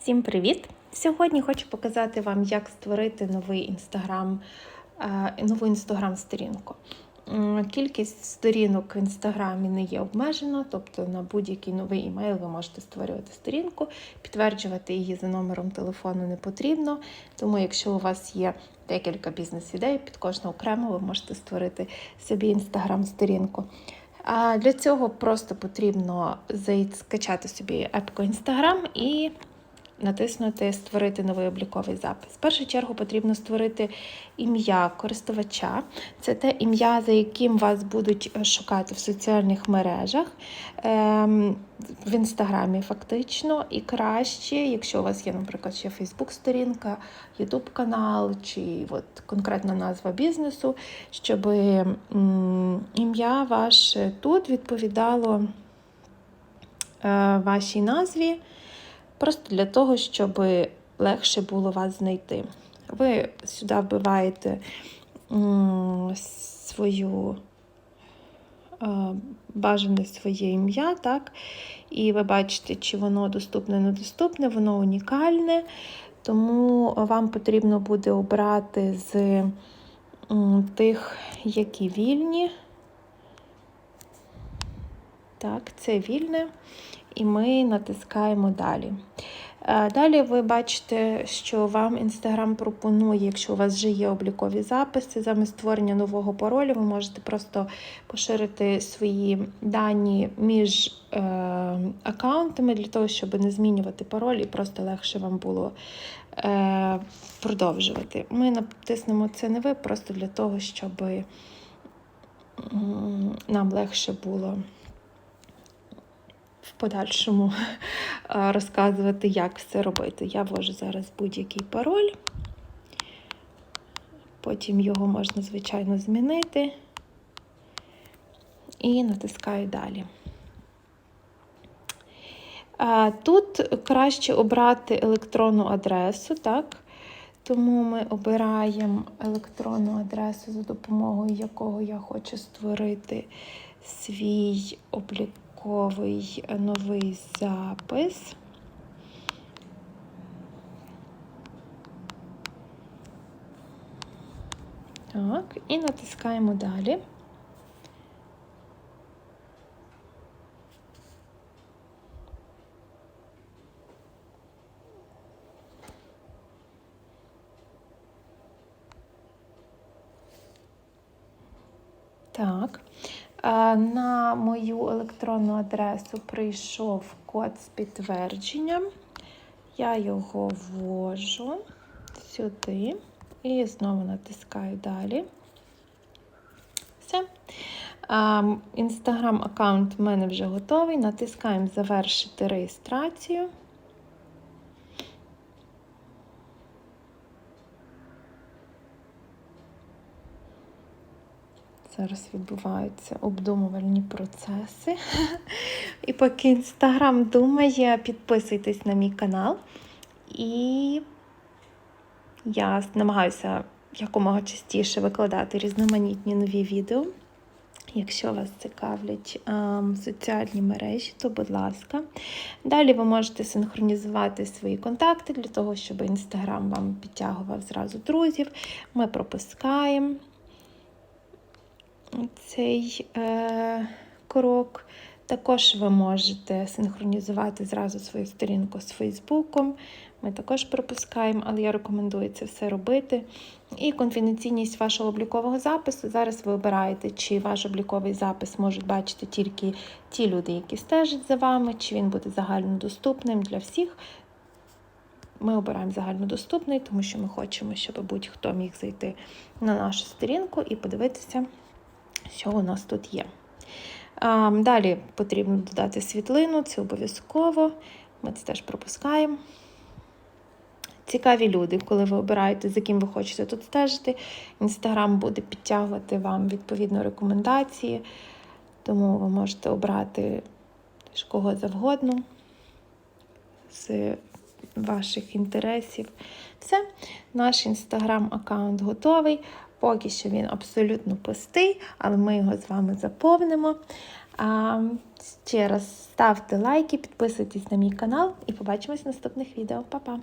Всім привіт! Сьогодні хочу показати вам, як створити новий інстаграм, е, нову інстаграм-сторінку. Кількість сторінок в інстаграмі не є обмежена, тобто на будь-який новий імейл ви можете створювати сторінку, підтверджувати її за номером телефону не потрібно. Тому, якщо у вас є декілька бізнес-ідей, під кожну окремо ви можете створити собі інстаграм-сторінку. А для цього просто потрібно скачати собі епку Instagram і натиснути Створити новий обліковий запис. В першу чергу потрібно створити ім'я користувача. Це те ім'я, за яким вас будуть е, шукати в соціальних мережах, ем, в інстаграмі фактично. І краще, якщо у вас є, наприклад, ще Фейсбук-сторінка, Ютуб канал чи от конкретна назва бізнесу, щоб ім'я ваше тут відповідало е, вашій назві. Просто для того, щоб легше було вас знайти. Ви сюди вбиваєте свою е, бажане своє ім'я, так? І ви бачите, чи воно доступне, недоступне, воно унікальне. Тому вам потрібно буде обрати з тих, які вільні. Так, це вільне. І ми натискаємо далі. Е, Далі ви бачите, що вам Instagram пропонує, якщо у вас вже є облікові записи, замість створення нового паролю, ви можете просто поширити свої дані між е, аккаунтами для того, щоб не змінювати пароль і просто легше вам було е, продовжувати. Ми натиснемо це не ви, просто для того, щоб нам легше було подальшому е, розказувати, як все робити. Я ввожу зараз будь-який пароль, потім його можна, звичайно, змінити і натискаю далі. Тут краще обрати електронну адресу, так? Тому ми обираємо електронну адресу, за допомогою якого я хочу створити свій обліковий новий запис. Так, і натискаємо далі. Так. Е, На мою електронну адресу прийшов код з підтвердженням. Я його ввожу сюди і знову натискаю далі. Все. Інстаграм-аккаунт в мене вже готовий. Натискаємо Завершити реєстрацію. Зараз відбуваються обдумувальні процеси. І поки Інстаграм думає, підписуйтесь на мій канал. І я намагаюся якомога частіше викладати різноманітні нові відео. Якщо вас цікавлять ем, соціальні мережі, то будь ласка. Далі ви можете синхронізувати свої контакти для того, щоб Інстаграм вам підтягував зразу друзів. Ми пропускаємо цей е, крок. Також ви можете синхронізувати зразу свою сторінку з Фейсбуком. Ми також пропускаємо, але я рекомендую це все робити. І конфіденційність вашого облікового запису. Зараз ви обираєте, чи ваш обліковий запис можуть бачити тільки ті люди, які стежать за вами, чи він буде загальнодоступним для всіх. Ми обираємо загальнодоступний, тому що ми хочемо, щоб будь-хто міг зайти на нашу сторінку і подивитися, що у нас тут є. Далі потрібно додати світлину, це обов'язково. Ми це теж пропускаємо. Цікаві люди, коли ви обираєте, за ким ви хочете тут стежити. Інстаграм буде підтягувати вам відповідно рекомендації, тому ви можете обрати кого завгодно з ваших інтересів. Все, наш інстаграм-аккаунт готовий. Поки що він абсолютно пустий, але ми його з вами заповнимо. А, ще раз ставте лайки, підписуйтесь на мій канал і побачимось в наступних відео. Па-па!